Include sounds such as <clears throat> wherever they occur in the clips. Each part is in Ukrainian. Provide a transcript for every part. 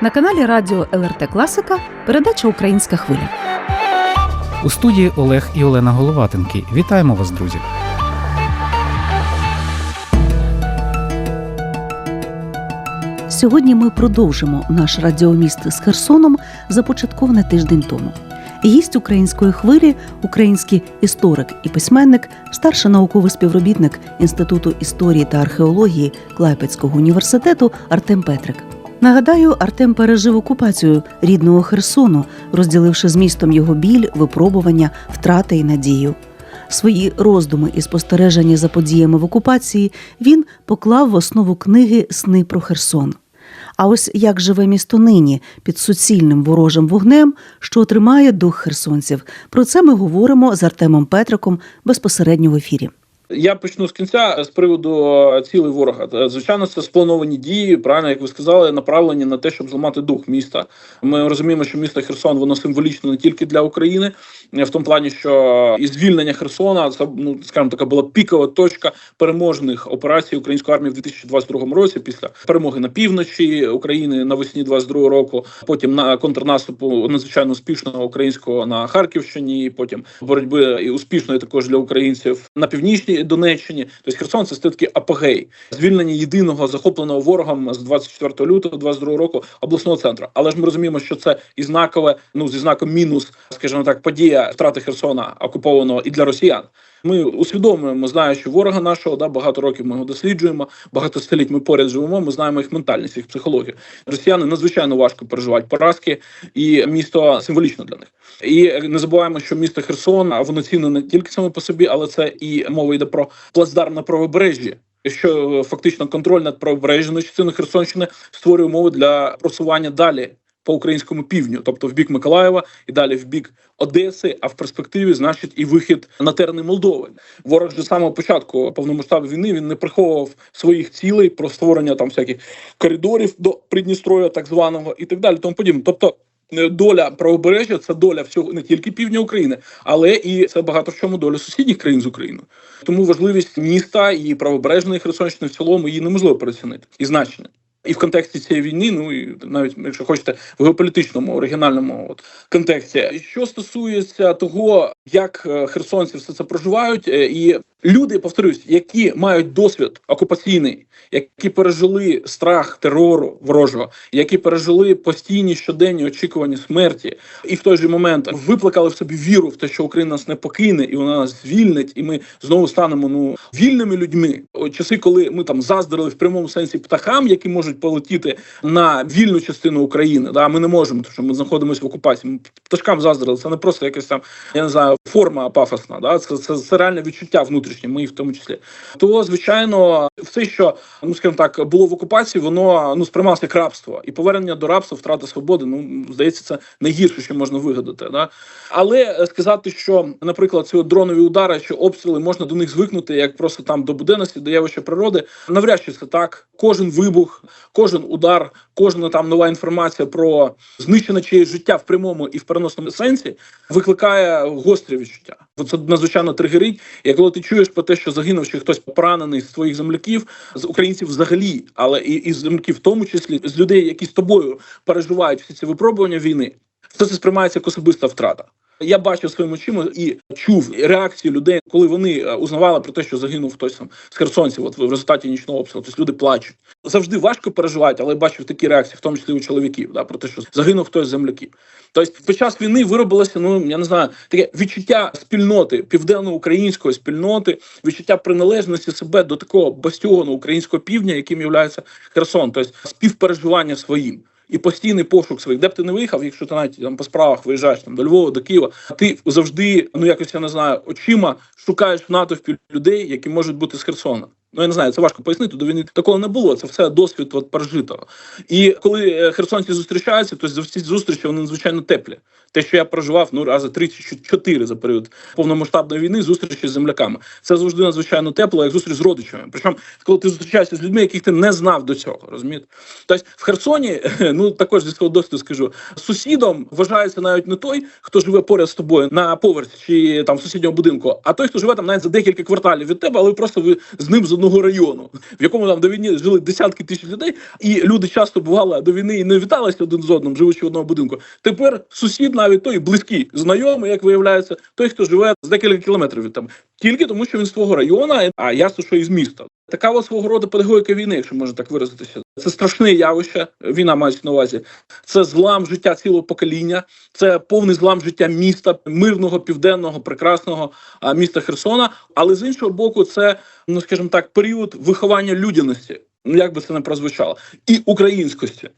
На каналі Радіо ЛРТ Класика передача Українська хвиля. У студії Олег і Олена Головатенки. Вітаємо вас, друзі! Сьогодні ми продовжимо наш радіоміст з Херсоном, започаткований тиждень тому. Гість української хвилі, український історик і письменник, старший науковий співробітник Інституту історії та археології Клайпецького університету Артем Петрик. Нагадаю, Артем пережив окупацію рідного Херсону, розділивши з містом його біль, випробування, втрати і надію. Свої роздуми і спостереження за подіями в окупації він поклав в основу книги Сни про Херсон. А ось як живе місто нині під суцільним ворожим вогнем, що тримає дух херсонців. Про це ми говоримо з Артемом Петриком безпосередньо в ефірі. Я почну з кінця з приводу е, цілей ворога. Е, Звичайно, це сплановані дії, правильно як ви сказали, направлені на те, щоб зламати дух міста. Ми розуміємо, що місто Херсон воно символічно не тільки для України, е, в тому плані, що і звільнення Херсона це ну скажімо, така була пікова точка переможних операцій української армії в 2022 році. Після перемоги на півночі України навесні 22 року. Потім на контрнаступу надзвичайно успішного українського на Харківщині. Потім боротьби і успішної також для українців на північній Донеччині. Тобто Херсон це все-таки апогей звільнення єдиного захопленого ворогом з 24 лютого 22 року обласного центру. Але ж ми розуміємо, що це і знакове, ну зі знаком мінус, скажімо так, подія втрати Херсона окупованого і для росіян. Ми усвідомлюємо, знаючи ворога нашого, да багато років ми його досліджуємо, багато століть ми поряд живемо. Ми знаємо їх ментальність, їх психологію. Росіяни надзвичайно важко переживають поразки, і місто символічно для них. І не забуваємо, що місто Херсон а воно цінне не тільки саме по собі, але це і мова йде про плацдарм на правобережжі. Що фактично контроль над правобережною частиною Херсонщини створює умови для просування далі по українському півдню, тобто в бік Миколаєва і далі в бік Одеси, а в перспективі значить і вихід на терени Молдови. Ворог з самого початку повномасштабної війни він не приховував своїх цілей про створення там всяких коридорів до Придністров'я, так званого, і так далі. Тому подібне. Тобто. Доля правобережжя це доля всього не тільки півдня України, але і це багато в чому доля сусідніх країн з Україною. Тому важливість міста і правобережної Херсонщини в цілому її неможливо переоцінити і значення. І в контексті цієї війни, ну і навіть якщо хочете в геополітичному оригінальному от контексті, що стосується того, як е, херсонці все це проживають, е, і люди, повторюсь, які мають досвід окупаційний, які пережили страх терору ворожого, які пережили постійні щоденні очікування смерті, і в той же момент викликали в собі віру в те, що Україна нас не покине, і вона нас звільнить, і ми знову станемо ну вільними людьми. Часи, коли ми там заздрили в прямому сенсі птахам, які можуть полетіти на вільну частину України. Да, ми не можемо, тому що ми знаходимося в окупації. Ми пташкам заздрили. Це не просто якась там, я не знаю, форма пафосна. Да, це, це, це реальне відчуття внутрішнє, ми в тому числі. То звичайно, все, що ну скажімо так, було в окупації, воно ну сприймалося як рабство, і повернення до рабства, втрата свободи. Ну здається, це найгірше, що можна вигадати. Да? Але сказати, що, наприклад, ці дронові удари чи обстріли можна до них звикнути, як просто там до буденності, до явища природи, навряд чи це так. Кожен вибух, кожен удар, кожна там нова інформація про знищене чиєсь життя в прямому і в переносному сенсі викликає гострі відчуття. Це надзвичайно тригерить. І коли ти чуєш про те, що загинув чи хтось поранений з твоїх земляків, з українців взагалі, але і, і з земляків, в тому числі з людей, які з тобою переживають всі ці випробування війни, то це сприймається як особиста втрата. Я бачив своїми очима і чув реакцію людей, коли вони е, узнавали про те, що загинув хтось там з херсонців, от в результаті нічного обстрілу. Тобто люди плачуть. Завжди важко переживати, але бачив такі реакції, в тому числі у чоловіків, да, про те, що загинув хтось з земляків. Тобто, під час війни виробилося, ну я не знаю, таке відчуття спільноти південно-української спільноти, відчуття приналежності себе до такого бастіону українського півдня, яким є Херсон, тобто співпереживання своїм. І постійний пошук своїх, де б ти не виїхав, якщо ти навіть там по справах виїжджаєш там до Львова, до Києва, ти завжди, ну якось я не знаю, очима шукаєш в натовпі людей, які можуть бути з Херсона. Ну я не знаю, це важко пояснити. До війни такого не було. Це все досвід от пережитого. І коли е, херсонці зустрічаються, то за всі зустрічі вони надзвичайно теплі. Те, що я проживав ну рази 34 за період повномасштабної війни, зустрічі з земляками. Це завжди надзвичайно тепло, як зустріч з родичами. Причому, коли ти зустрічаєшся з людьми, яких ти не знав до цього, розумієте? Тобто в Херсоні, <laughs> ну також зі свого досвіду скажу, сусідом вважається навіть не той, хто живе поряд з тобою на поверсі чи там в сусідньому будинку, а той, хто живе там навіть за декілька кварталів від тебе, але просто ви з ним з одного району, в якому там до війни жили десятки тисяч людей, і люди часто бували до війни і не віталися один з одним, живучи в одному будинку. Тепер сусід, навіть той близький знайомий, як виявляється, той, хто живе з декілька кілометрів від там, тільки тому, що він з твого району, а ясно, що із міста. Така от свого роду педагогіка війни, якщо можна так виразитися. Це страшне явище. Війна мається на увазі. Це злам життя цілого покоління, це повний злам життя міста, мирного, південного, прекрасного міста Херсона. Але з іншого боку, це ну скажімо так, період виховання людяності. Ну як би це не прозвучало, і українськості.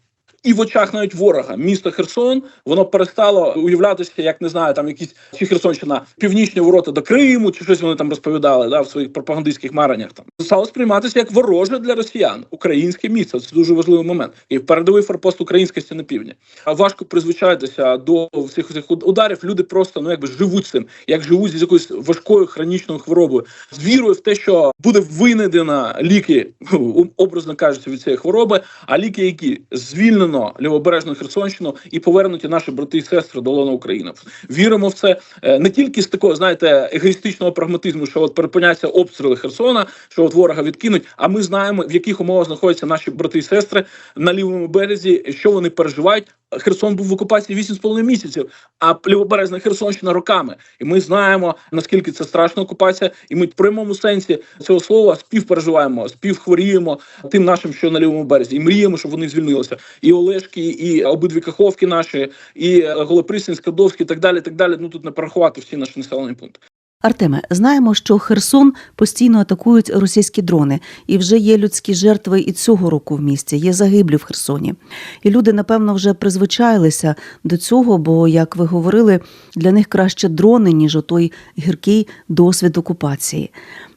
І в очах навіть ворога місто Херсон воно перестало уявлятися, як не знаю, там якісь чи Херсонщина північні ворота до Криму, чи щось вони там розповідали да, в своїх пропагандистських мареннях. Там стало сприйматися як вороже для росіян, українське місце. Це дуже важливий момент. І передовий форпост українськості на півдні. А важко призвичайтеся до всіх цих ударів. Люди просто ну якби живуть цим, як живуть з якоюсь важкою хронічною хворобою, з вірою в те, що буде винайдена ліки, <laughs> образно кажучи, від цієї хвороби, а ліки, які звільнено лівобережну Херсонщину і повернуті наші брати і сестри до лона України. Віримо в це е, не тільки з такого, знаєте, егоїстичного прагматизму, що от припиняться обстріли Херсона, що от ворога відкинуть. А ми знаємо, в яких умовах знаходяться наші брати і сестри на лівому березі, що вони переживають. Херсон був в окупації 8,5 місяців, а лівобережна Херсонщина роками. І ми знаємо наскільки це страшна окупація, і ми в прямому сенсі цього слова співпереживаємо, співхворіємо тим нашим, що на лівому березі, і мріємо, щоб вони звільнилися. І Олешки, і обидві Каховки наші, і Голоприсін, Скадовський, і так далі. Так далі. Ну тут не порахувати всі наші населені пункти. Артеме, знаємо, що Херсон постійно атакують російські дрони, і вже є людські жертви і цього року в місті. Є загиблі в Херсоні. І люди, напевно, вже призвичайлися до цього, бо, як ви говорили, для них краще дрони, ніж отой гіркий досвід окупації.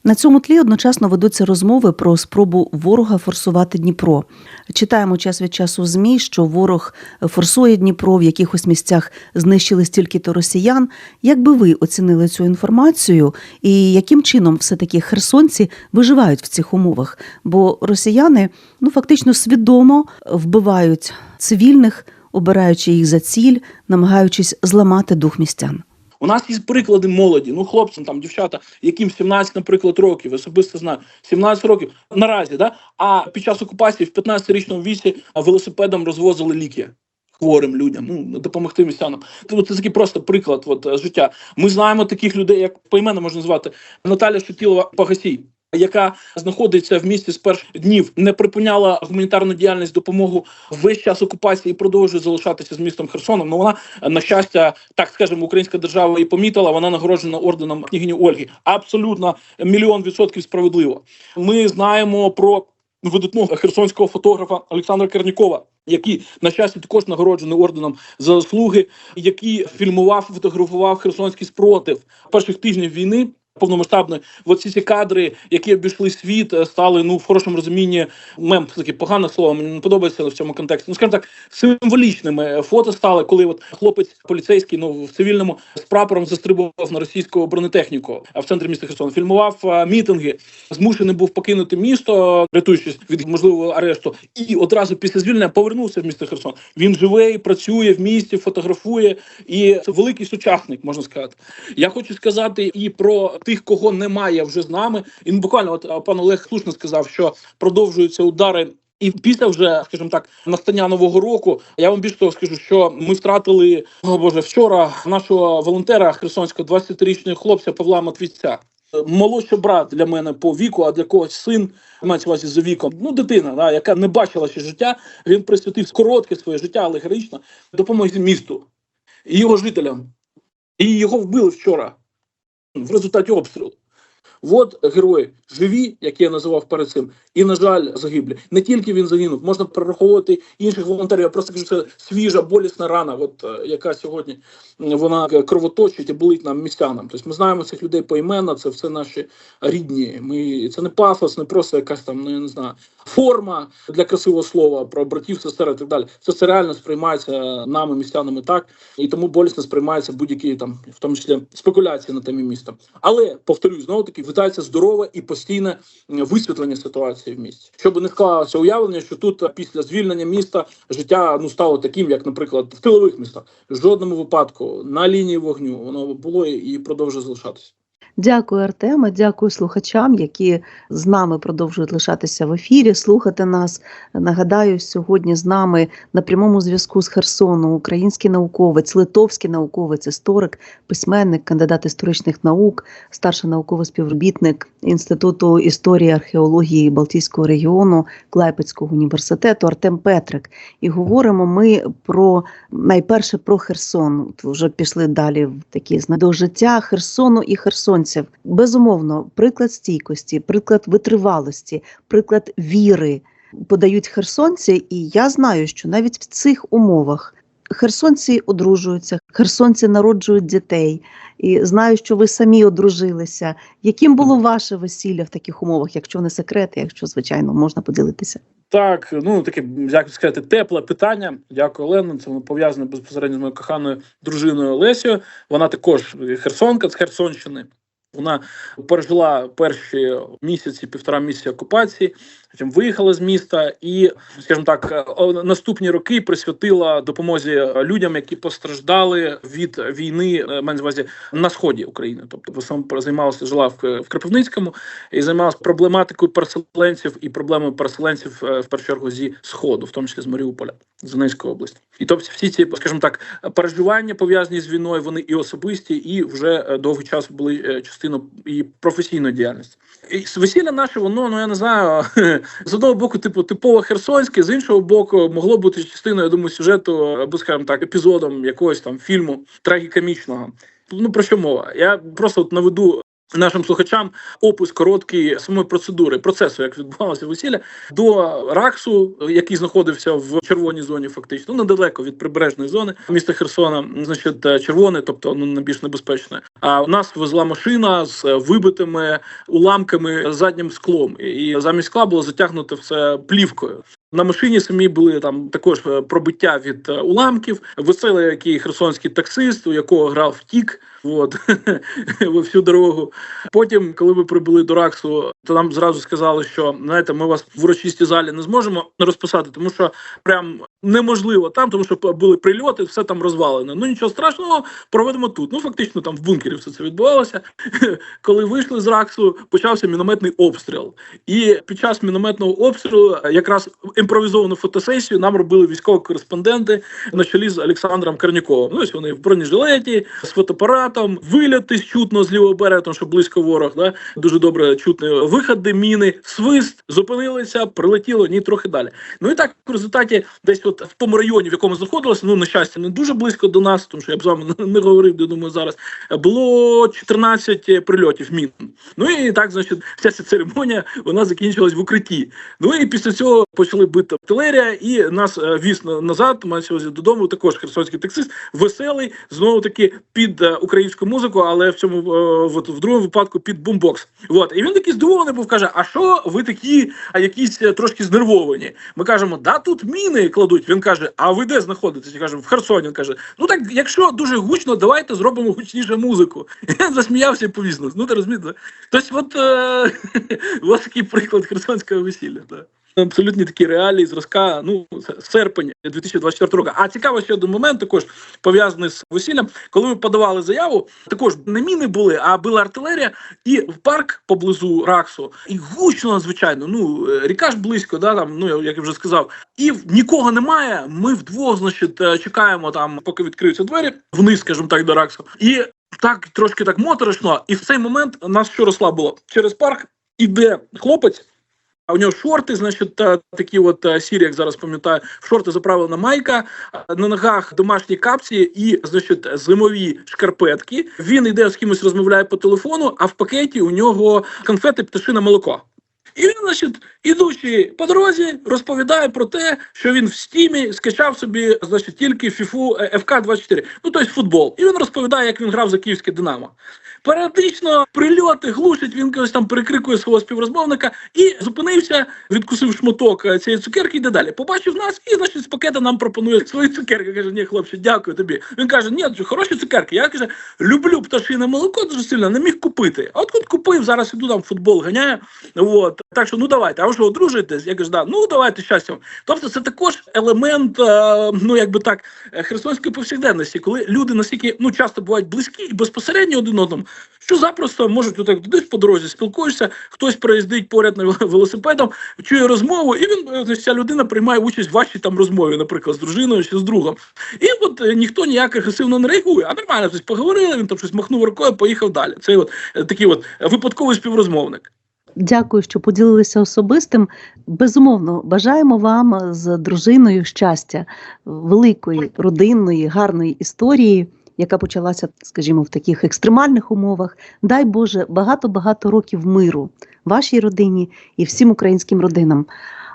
На цьому тлі одночасно ведуться розмови про спробу ворога форсувати Дніпро. Читаємо час від часу змі, що ворог форсує Дніпро в якихось місцях знищили стільки-то росіян. Як би ви оцінили цю інформацію, і яким чином все таки херсонці виживають в цих умовах? Бо росіяни ну фактично свідомо вбивають цивільних, обираючи їх за ціль, намагаючись зламати дух містян. У нас є приклади молоді, ну хлопцям, там дівчата, яким 17, наприклад, років, особисто знаю, 17 років наразі, да? а під час окупації в 15-річному віці велосипедом розвозили ліки. Хворим людям, ну допомогти містянам. Це такий просто приклад от, життя. Ми знаємо таких людей, як поіменно можна звати Наталя Шутілова Пагасій яка знаходиться в місті з перших днів, не припиняла гуманітарну діяльність допомогу весь час окупації і продовжує залишатися з містом Херсоном. Ну вона на щастя, так скажемо, українська держава і помітила. Вона нагороджена орденом княгині Ольги. Абсолютно мільйон відсотків справедливо. Ми знаємо про видатного херсонського фотографа Олександра Кернікова. Який на щастя також нагороджений орденом за заслуги, який фільмував, фотографував херсонський спротив перших тижнів війни повномасштабної. Оці ці кадри, які обійшли світ, стали ну в хорошому розумінні мем таке погане слово. Мені не подобається в цьому контексті. Ну скажімо так, символічними фото стали, коли от хлопець поліцейський ну в цивільному з прапором застрибував на російську бронетехніку в центрі міста Херсон. Фільмував мітинги, змушений був покинути місто, рятуючись від можливого арешту, і одразу після звільнення повернувся в місто Херсон. Він живе, працює в місті, фотографує, і це великий сучасник, можна сказати. Я хочу сказати і про тих, кого немає вже з нами. І ну, буквально от пан Олег слушно сказав, що продовжуються удари. І після вже, скажімо так, настання нового року я вам більше того скажу, що ми втратили о боже вчора нашого волонтера херсонського 20-річного хлопця Павла Матвійця. Молодший брат для мене по віку, а для когось син мається увазі за віком. Ну, дитина, да, яка не бачила ще життя. Він присвятив коротке своє життя, але героїчно допомоги місту і його жителям. І його вбили вчора в результаті обстрілу. От герої живі, як я називав перед цим, і на жаль, загиблі. Не тільки він загинув, можна перераховувати інших волонтерів. Я просто кажу, це свіжа болісна рана, от яка сьогодні вона кровоточить і болить нам містянам. Тобто ми знаємо цих людей поіменно, це все наші рідні. Ми це не пафос, не просто якась там ну, я не знаю форма для красивого слова про братів, сестер і так далі. Це все реально сприймається нами, містянами так, і тому болісно сприймається будь-які там, в тому числі спекуляції на темі міста. Але повторюю знову таки вітається здорове і постійне висвітлення ситуації в місті, щоб не склалося уявлення, що тут після звільнення міста життя ну стало таким, як, наприклад, в тилових містах. В жодному випадку на лінії вогню воно було і продовжує залишатися. Дякую, Артема. Дякую слухачам, які з нами продовжують лишатися в ефірі, слухати нас. Нагадаю, сьогодні з нами на прямому зв'язку з Херсону український науковець, литовський науковець, історик, письменник, кандидат історичних наук, старший науковий співробітник Інституту історії археології Балтійського регіону Клайпецького університету Артем Петрик. І говоримо ми про найперше про Херсон. Вже пішли далі в такі до життя Херсону і херсонців. Безумовно, приклад стійкості, приклад витривалості, приклад віри подають херсонці, і я знаю, що навіть в цих умовах. Херсонці одружуються, херсонці народжують дітей, і знаю, що ви самі одружилися. Яким було ваше весілля в таких умовах, якщо не секрет, якщо звичайно можна поділитися? Так, ну таке, як сказати, тепле питання. Дякую, Олено. Це воно пов'язане безпосередньо з моєю коханою дружиною Олесією. Вона також херсонка з Херсонщини. Вона пережила перші місяці, півтора місяці окупації, потім виїхала з міста і, скажімо так, наступні роки присвятила допомозі людям, які постраждали від війни е, на увазі на сході України. Тобто, в основному займалася жила в, Кропивницькому і займалася проблематикою переселенців і проблемою переселенців е, в першу чергу зі сходу, в тому числі з Маріуполя, Донецької області. І тобто всі ці, скажімо так, переживання пов'язані з війною, вони і особисті, і вже е, довгий час були е, частиною і професійної діяльності. І весілля наше, воно ну я не знаю, <laughs> з одного боку, типу, типово херсонське, з іншого боку, могло бути частиною, я думаю, сюжету або, скажімо так, епізодом якогось там фільму трагікомічного. Ну про що мова? Я просто от наведу. Нашим слухачам опис короткий самої процедури, процесу, як відбувалося весілля, до Раксу, який знаходився в червоній зоні, фактично ну, недалеко від прибережної зони міста Херсона, значить, е, червоне, тобто ну найбільш небезпечне. А у нас везла машина з е, вибитими уламками заднім склом, і замість скла було затягнуто все плівкою. На машині самі були там також е, пробиття від уламків. Веселий який херсонський таксист, у якого грав втік. От <laughs> всю дорогу. Потім, коли ми прибули до Раксу, то нам зразу сказали, що знаєте, ми вас в урочистій залі не зможемо розписати, тому що прям неможливо там, тому що були прильоти, все там розвалено. Ну нічого страшного, проведемо тут. Ну фактично там в бункері все це відбувалося. <laughs> Коли вийшли з Раксу, почався мінометний обстріл. І під час мінометного обстрілу якраз імпровізовану фотосесію нам робили військові кореспонденти на чолі з Олександром Корніковим. Ну, ось вони в бронежилеті з фотоапаратом, виліти чутно з лівого берега, тому що близько ворог, да? дуже добре чутно виходи, міни, свист, зупинилися, прилетіло, ні, трохи далі. Ну і так в результаті десь от в тому районі, в якому знаходилося, ну на щастя, не дуже близько до нас, тому що я б з вами не- говорив, я думаю, зараз було 14 прильотів мін. Ну і так, значить, вся ця церемонія вона закінчилась в укритті. Ну і після цього почали бити артилерія, і нас е, віз назад, мається додому. Також херсонський таксист, веселий, знову таки під е, українську музику, але в цьому е, от, в другому випадку під бумбокс. От і він такий здивований був, каже: А що ви такі, а якісь е, трошки знервовані? Ми кажемо, да тут міни кладуть. Він каже: А ви де знаходитесь? Я кажу, в Херсоні. Він каже: Ну так, якщо дуже гучно, давайте зробимо гучніше музику. Він засміявся і повіз нас. Ну ти розумієте? Тобто, от, е, <laughs> от такий приклад херсонського весілля. Так. Абсолютні такі реалії зразка, ну серпень 2024 року. А цікаво ще один момент, також пов'язаний з весіллям. Коли ми подавали заяву, також не міни були, а була артилерія, і в парк поблизу Раксу, і гучно надзвичайно. Ну е, ріка ж близько, да там, ну як я вже сказав, і нікого немає. Ми вдвох, значить, е, чекаємо там, поки відкриються двері вниз, скажімо так, до Раксу. І так трошки так моторошно. І в цей момент нас що розслабило через парк. Іде хлопець, у нього шорти, значить, такі от е, сірі, як зараз пам'ятаю, шорти заправлена майка, на ногах домашні капці і, значить, зимові шкарпетки. Він йде з кимось розмовляє по телефону, а в пакеті у нього конфети пташине молоко. І він, значить, ідучи по дорозі, розповідає про те, що він в стімі скачав собі, значить, тільки фіфу ФК 24 ну тобто футбол. І він розповідає, як він грав за київське Динамо. Періодично прильоти глушить, він когось там перекрикує свого співрозмовника і зупинився, відкусив шматок е, цієї цукерки, йде далі. Побачив нас, і значить з пакета нам пропонує свої цукерки. Каже, ні, хлопче, дякую тобі. Він каже, ні, хороші цукерки. Я каже, люблю пташине молоко дуже сильно, не міг купити. А от тут купив, зараз іду там футбол ганяю. От так що ну давайте. А ви що одружуєтесь? Я кажу, да, ну давайте щастя. Тобто, це також елемент, е, ну якби так, е, херсонської повсякденності, коли люди настільки ну часто бувають близькі і безпосередньо один одному, що запросто можуть отак десь по дорозі спілкуєшся, хтось проїздить поряд на велосипедом, чує розмову, і він е, ця людина приймає участь в вашій там розмові, наприклад, з дружиною чи з другом. І от е, ніхто ніяк агресивно не реагує, а нормально тобто, поговорили, він там щось махнув рукою, поїхав далі. Це от е, такий от випадковий співрозмовник. Дякую, що поділилися особистим. Безумовно, бажаємо вам з дружиною щастя, великої родинної, гарної історії, яка почалася, скажімо, в таких екстремальних умовах. Дай Боже, багато-багато років миру вашій родині і всім українським родинам.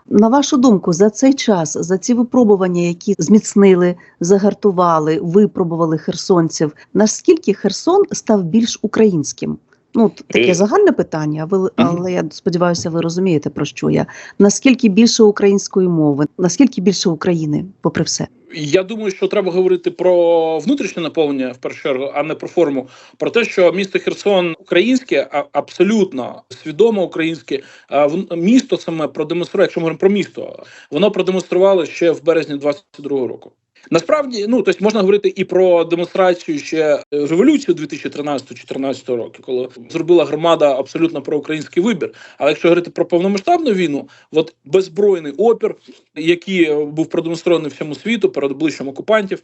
На вашу думку, за цей час, за ці випробування, які зміцнили, загартували, випробували херсонців, наскільки Херсон став більш українським? Ну, таке загальне питання, ви, але я сподіваюся, ви розумієте, про що я. Наскільки більше української мови, наскільки більше України, попри все? Я думаю, що треба говорити про внутрішнє наповнення в першу чергу, а не про форму. Про те, що місто Херсон українське, а абсолютно свідомо українське. А в- місто саме продемонструє, якщо ми говоримо про місто, воно продемонструвало ще в березні 22-го року. Насправді, ну тобто можна говорити і про демонстрацію ще е, революцію 2013-2014 року, коли зробила громада абсолютно проукраїнський вибір. Але якщо говорити про повномасштабну війну, от беззбройний опір, який е, був продемонстрований всьому світу перед обличчям окупантів,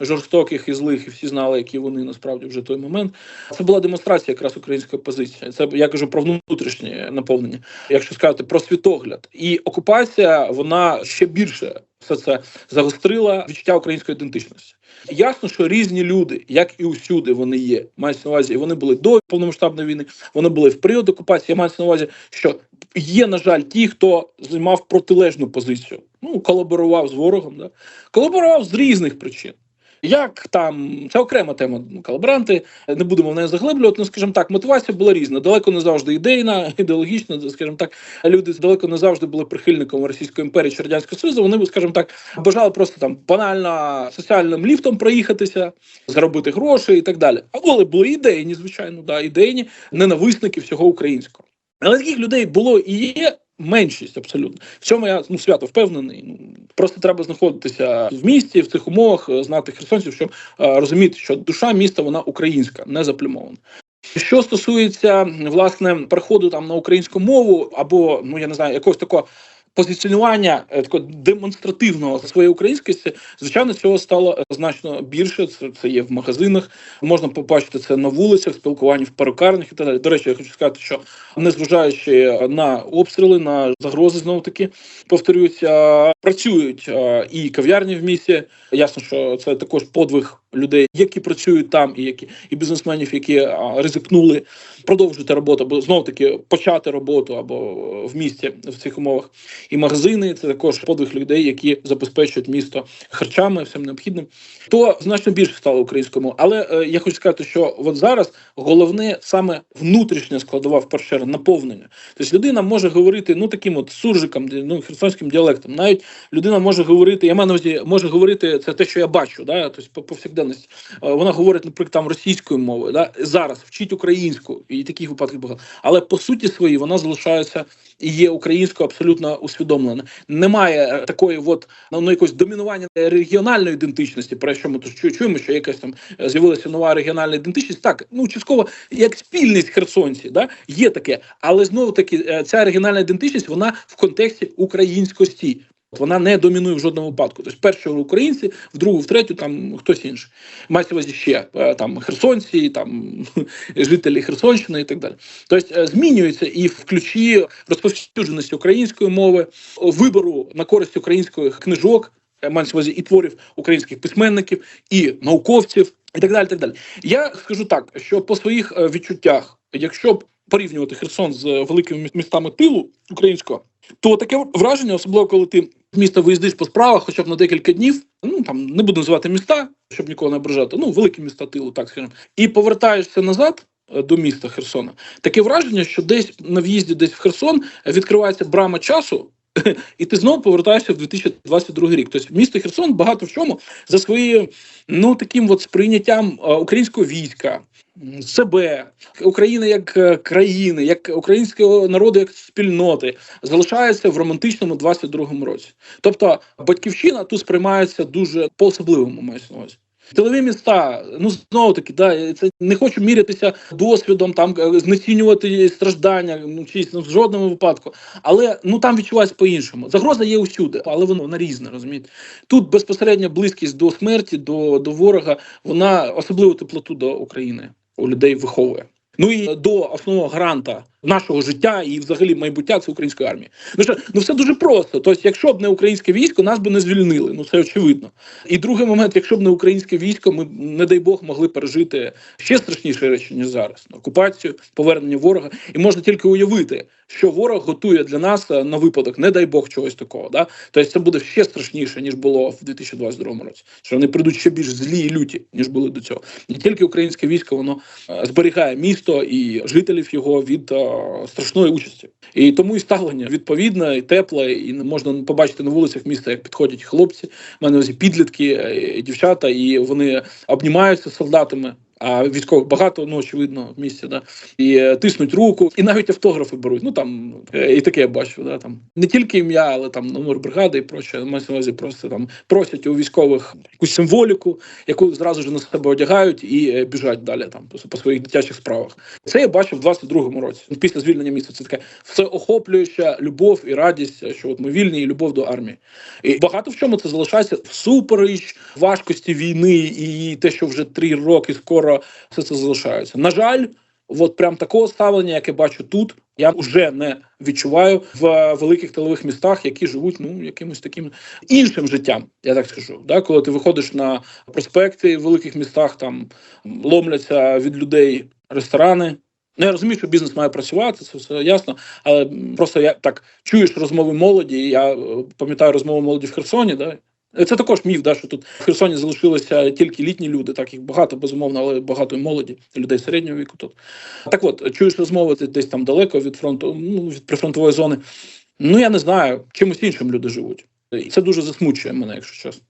жорстоких і злих, і всі знали, які вони насправді вже той момент. Це була демонстрація якраз української позиції. Це я кажу про внутрішнє наповнення, якщо сказати про світогляд. І окупація вона ще більше все це загострила відчуття української ідентичності. Ясно, що різні люди, як і усюди, вони є. Мається на увазі, вони були до повномасштабної війни, вони були в період окупації. Мається на увазі, що є, на жаль, ті, хто займав протилежну позицію. Ну, колаборував з ворогом, да? колаборував з різних причин. Як там це окрема тема ну, колаборанти, не будемо в неї заглиблювати. Ну, скажімо так, мотивація була різна. Далеко не завжди ідейна, <laughs> ідеологічна. Скажімо так, люди далеко не завжди були прихильником Російської імперії чи радянського союзу. Вони, скажімо так, бажали просто там банально соціальним ліфтом проїхатися, заробити гроші і так далі. Але були ідейні, звичайно, да, ідейні ненависники всього українського. Але таких людей було і є. Меншість абсолютно в цьому я ну свято впевнений. Ну просто треба знаходитися в місті в цих умовах, е, знати херсонців, щоб е, розуміти, що душа міста вона українська, не заплюмована. Що стосується власне переходу там на українську мову, або ну я не знаю, якогось такого позиціонування е, такого демонстративного своєї українськості, звичайно, цього стало значно більше. Це, це є в магазинах. Можна побачити це на вулицях, спілкуванні в перукарнях і так далі. До речі, я хочу сказати, що незважаючи на обстріли, на загрози, знову таки повторюються, працюють е, і кав'ярні в місті. Ясно, що це також подвиг людей, які працюють там, і які і бізнесменів, які а, ризикнули продовжити роботу, або знову таки почати роботу або в місті в цих умовах. І магазини це також подвиг людей, які забезпечують місто харчами, всім необхідним. То значно більше стало українською мовою. Але е, я хочу сказати, що от зараз головне саме внутрішня складова в першу наповнення. Тобто людина може говорити ну таким от суржиком, ну херсонським діалектом. Навіть людина може говорити, я маю на увазі, може говорити це те, що я бачу, да, тобто по повсякденності. Е, Вона говорить, наприклад, там російською мовою, да зараз вчить українську, і таких випадків багато. Але по суті своїй вона залишається і є українською абсолютно усвідомлена. Немає такої, от ну якось домінування регіональної ідентичності, про що ми тут чуємо, що якась там е, з'явилася нова регіональна ідентичність. Так, ну частково як спільність херсонці, да є таке, але знову таки е, ця регіональна ідентичність вона в контексті українськості. Вона не домінує в жодному випадку. Тобто, першого українці, в другу, в третю там хтось інший. Мається увазі ще е, там херсонці, там <laughs> жителі Херсонщини і так далі. Тобто е, змінюється і в ключі розповсюдженості української мови, вибору на користь українських книжок, е, мається увазі і творів українських письменників, і науковців, і так далі. так далі. Я скажу так, що по своїх відчуттях, якщо б порівнювати Херсон з е, великими містами тилу українського, то таке враження, особливо коли ти в місто виїздиш по справах, хоча б на декілька днів. Ну там не буду називати міста, щоб нікого не ображати. Ну великі міста тилу, так скажімо, і повертаєшся назад. е, До міста Херсона таке враження, що десь на в'їзді, десь в Херсон відкривається брама часу, <laughs> і ти знову повертаєшся в 2022 рік. Тобто місто Херсон багато в чому за своєю ну таким от сприйняттям е, українського війська, себе, України як е, країни, як українського народу, як спільноти, залишається в романтичному 22-му році. Тобто батьківщина тут сприймається дуже по особливому мається. Тилові міста, ну знову таки, да, це не хочу мірятися досвідом, там е, знецінювати страждання, ну чесно, в жодному випадку. Але ну там відчувається по-іншому. Загроза є усюди, але воно вона різна, розумієте. Тут безпосередня близькість до смерті, до, до ворога, вона особливу теплоту до України у людей виховує. Ну і до основного гранта нашого життя і взагалі майбуття це української армії. Ну що ну все дуже просто. Тобто, якщо б не українське військо, нас би не звільнили. Ну це очевидно. І другий момент, якщо б не українське військо, ми не дай Бог могли пережити ще страшніші речі ніж зараз. окупацію, повернення ворога, і можна тільки уявити, що ворог готує для нас е, на випадок, не дай Бог чогось такого. Да? Тобто це буде ще страшніше ніж було в 2022 році. Що вони прийдуть ще більш злі і люті ніж були до цього. Не тільки українське військо, воно е, зберігає місто і жителів його від е, страшної участі. І тому і ставлення відповідне, і тепле, і можна побачити на вулицях міста, як підходять хлопці. У мене ось підлітки, е, і дівчата, і вони обнімаються з солдатами. А військових багато, ну очевидно, в місті, да і е, тиснуть руку, і навіть автографи беруть. Ну там е, і таке я бачу. Да там не тільки ім'я, але там номер бригади і. Мається на увазі просто там просять у військових якусь символіку, яку зразу ж на себе одягають і е, біжать далі там по, своїх дитячих справах. Це я бачив в 22-му році. Після звільнення міста це таке всеохоплююча любов і радість, що от ми вільні, і любов до армії. І багато в чому це залишається всупереч важкості війни і те, що вже три роки скоро все це залишається. На жаль, от прям такого ставлення, яке бачу тут, я вже не відчуваю в великих тилових містах, які живуть ну якимось таким іншим життям. Я так скажу. Да? Коли ти виходиш на проспекти в великих містах, там ломляться від людей ресторани. Ну, я розумію, що бізнес має працювати, це все ясно. Але просто я так чуєш розмови молоді. Я е, пам'ятаю розмову молоді в Херсоні, да, це також міф, да, що тут в Херсоні залишилися тільки літні люди, так їх багато, безумовно, але багато і молоді, людей середнього віку тут. Так от, чуєш розмови десь там далеко від фронту, ну, від прифронтової зони. Ну, я не знаю, чимось іншим люди живуть. І це дуже засмучує мене, якщо чесно.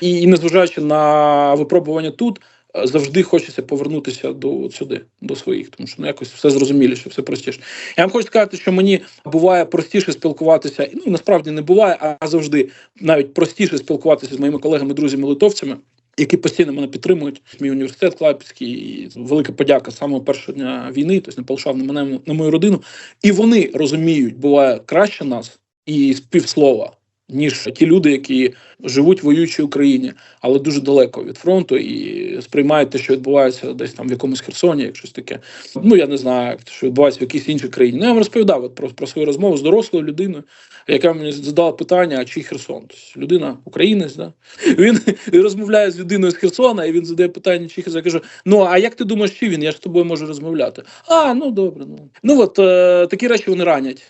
І, і незважаючи на випробування тут, завжди хочеться повернутися до сюди, до своїх, тому що ну якось все зрозуміліше, все простіше. Я вам хочу сказати, що мені буває простіше спілкуватися, ну насправді не буває, а завжди навіть простіше спілкуватися з моїми колегами, друзями литовцями. Які постійно мене підтримують, мій університет Клайпецький, і велика подяка з самого першого дня війни, тобто не полишав на мене на мою родину, і вони розуміють, буває краще нас і співслова ніж ті люди, які живуть в воюючій Україні, але дуже далеко від фронту і сприймають те, що відбувається десь там в якомусь Херсоні, як щось таке. Ну я не знаю, що відбувається в якійсь іншій країні. Ну, я вам розповідав от про, про свою розмову з дорослою людиною, яка мені задала питання: а чий Херсон? Тобто людина українець, да <laughs> він розмовляє з людиною з Херсона, і він задає питання, чи Херсон. Я кажу: ну а як ти думаєш, чи він? Я ж з тобою можу розмовляти. А ну добре, ну ну от е, такі речі вони ранять.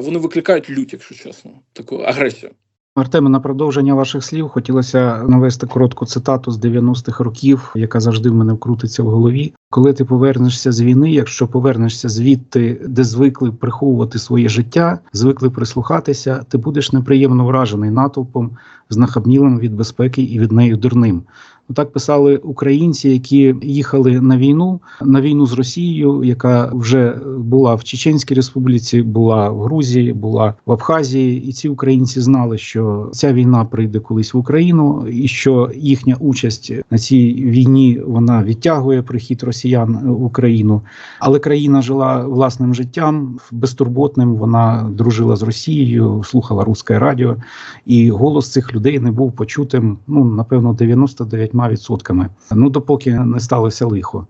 Вони викликають лють, якщо чесно, таку агресію. Артеме, на продовження ваших слів хотілося навести коротку цитату з 90-х років, яка завжди в мене вкрутиться в голові. Коли ти повернешся з війни, якщо повернешся звідти, де звикли приховувати своє життя, звикли прислухатися, ти будеш неприємно вражений натовпом, знахабнілим від безпеки і від неї дурним. Ну, так писали українці, які їхали на війну, на війну з Росією, яка вже була в Чеченській Республіці, була в Грузії, була в Абхазії, і ці українці знали, що ця війна прийде колись в Україну, і що їхня участь на цій війні вона відтягує прихід росіян в Україну. Але країна жила власним життям безтурботним. Вона дружила з Росією, слухала русське радіо, і голос цих людей не був почутим. Ну напевно, 99 відсотками. Ну допоки не сталося лихо.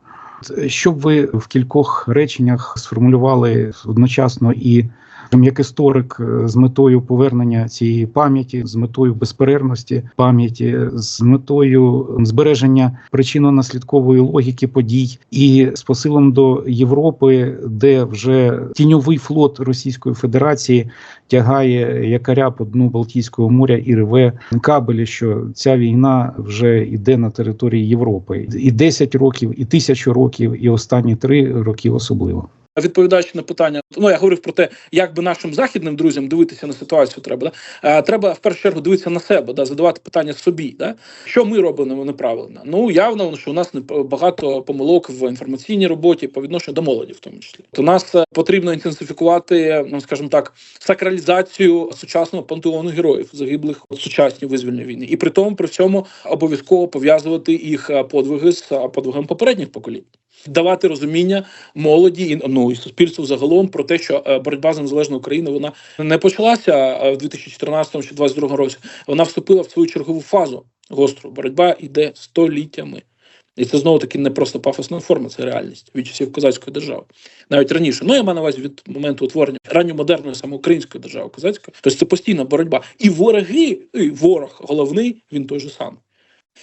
Щоб ви в кількох реченнях сформулювали одночасно і як історик з метою повернення цієї пам'яті, з метою безперервності пам'яті, з метою збереження причинно-наслідкової логіки подій, і з посилом до Європи, де вже тіньовий флот Російської Федерації тягає якоря по дну Балтійського моря і реве кабелі, що ця війна вже йде на території Європи, і 10 років, і тисячу років, і останні три роки особливо. Відповідаючи на питання, ну я говорив про те, як би нашим західним друзям дивитися на ситуацію, треба да? Е, треба в першу чергу дивитися на себе, да, задавати питання собі, да? що ми робимо неправильно. Ну явно, що у нас не багато помилок в інформаційній роботі по відношенню до молоді, в тому числі. То нас е, потрібно інтенсифікувати, ну скажімо так, сакралізацію сучасного пантеону героїв загиблих у сучасній визвольній війні, і при тому при всьому обов'язково пов'язувати їх е, подвиги з подвигом попередніх поколінь. Давати розуміння молоді і ну і суспільству загалом про те, що е, боротьба за незалежну Україну вона не почалася е, в 2014 чи 2022 році. Вона вступила в свою чергову фазу гостру. Боротьба йде століттями. І це знову таки не просто пафосна форма, це реальність від часів козацької держави. Навіть раніше. Ну я маю на увазі від моменту утворення ранньомодерної саме української держави козацької. Тобто це постійна боротьба. І вороги, і ворог головний, він той же самий.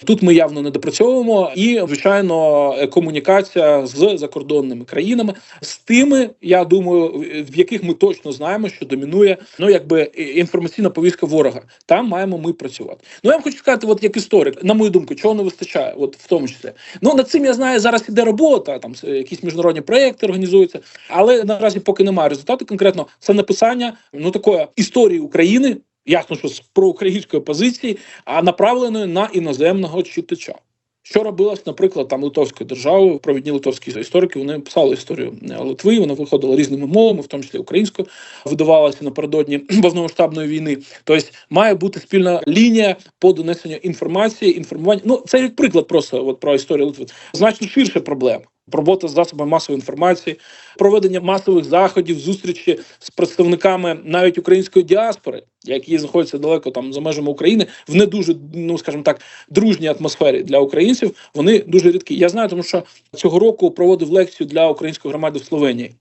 Тут ми явно не допрацьовуємо, і звичайно, комунікація з закордонними країнами, з тими, я думаю, в яких ми точно знаємо, що домінує ну якби інформаційна повістка ворога. Там маємо ми працювати. Ну я вам хочу сказати, от як історик, на мою думку, чого не вистачає, от в тому числі. Ну над цим я знаю, зараз іде робота, там якісь міжнародні проекти організуються, але наразі поки немає результату. Конкретно це написання ну такої історії України. Ясно, що з проукраїнської позиції, а направленої на іноземного читача. Що робилось, наприклад, там Литовською державою, провідні литовські історики, вони писали історію Литви, вона виходила різними мовами, в тому числі українською, видавалася напередодні <clears throat> повномасштабної війни. Тобто має бути спільна лінія по донесенню інформації, інформування. Ну це як приклад просто от, про історію Литви. Значно ширша проблема. Робота з засобами масової інформації, проведення масових заходів, зустрічі з представниками навіть української діаспори, які знаходяться далеко там за межами України, в не дуже, ну скажімо так, дружній атмосфері для українців. Вони дуже рідкі. Я знаю, тому що цього року проводив лекцію для української громади в Словенії.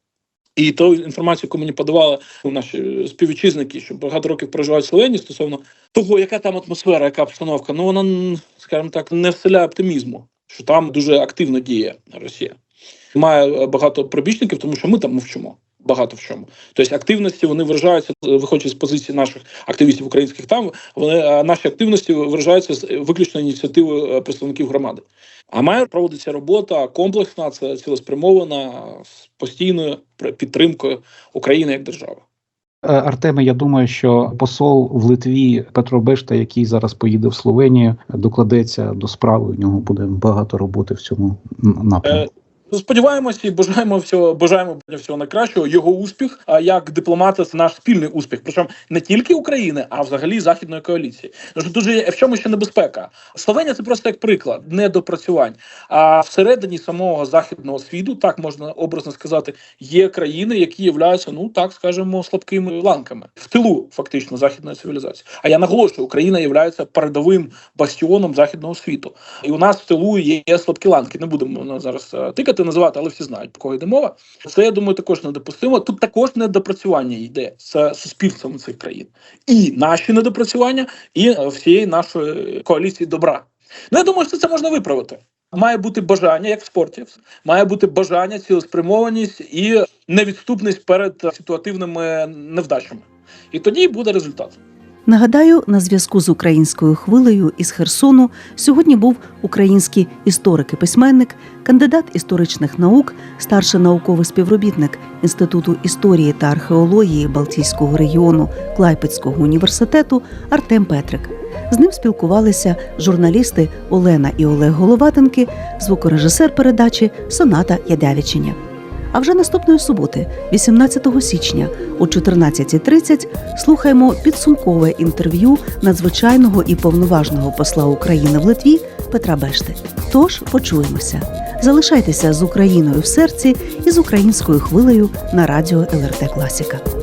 І ту інформацію, яку мені подавали наші співвітчизники, що багато років проживають в Словенії стосовно того, яка там атмосфера, яка обстановка, ну вона, скажімо так, не вселяє оптимізму що там дуже активно діє Росія. Має багато пробічників, тому що ми там мовчимо. Багато в чому. Тобто активності вони виражаються, виходячи з позиції наших активістів українських там, вони наші активності виражаються з виключно ініціативою представників громади. А має проводитися робота комплексна, це цілеспрямована з постійною підтримкою України як держави. Артеме, я думаю, що посол в Литві Петро Бешта, який зараз поїде в Словенію, докладеться до справи. У нього буде багато роботи в цьому напрямку. Сподіваємося і бажаємо всього, бажаємо всього найкращого. Його успіх, а як дипломата, це наш спільний успіх. Причому не тільки України, а взагалі західної коаліції. Тож дуже в чому ще небезпека. Словенія це просто як приклад недопрацювань. А всередині самого західного світу, так можна образно сказати, є країни, які являються, ну так скажемо, слабкими ланками в тилу, фактично, західної цивілізації. А я наголошую, Україна є передовим бастіоном західного світу, і у нас в тилу є слабкі ланки. Не будемо зараз тикати називати, але всі знають, про кого йде мова. Це я думаю, також недопустимо. Тут також недопрацювання йде з суспільством цих країн, і наші недопрацювання, і всієї нашої коаліції добра. Ну я думаю, що це можна виправити. Має бути бажання, як в спорті, має бути бажання, цілеспрямованість і невідступність перед ситуативними невдачами. І тоді буде результат. Нагадаю, на зв'язку з українською хвилею із Херсону сьогодні був український історик і письменник, кандидат історичних наук, старший науковий співробітник Інституту історії та археології Балтійського регіону Клайпецького університету Артем Петрик. З ним спілкувалися журналісти Олена і Олег Головатенки, звукорежисер передачі Соната Ядявічення. А вже наступної суботи, 18 січня о 14.30 слухаємо підсумкове інтерв'ю надзвичайного і повноважного посла України в Литві Петра Бешти. Тож почуємося. Залишайтеся з Україною в серці і з українською хвилею на радіо ЛРТ Класіка.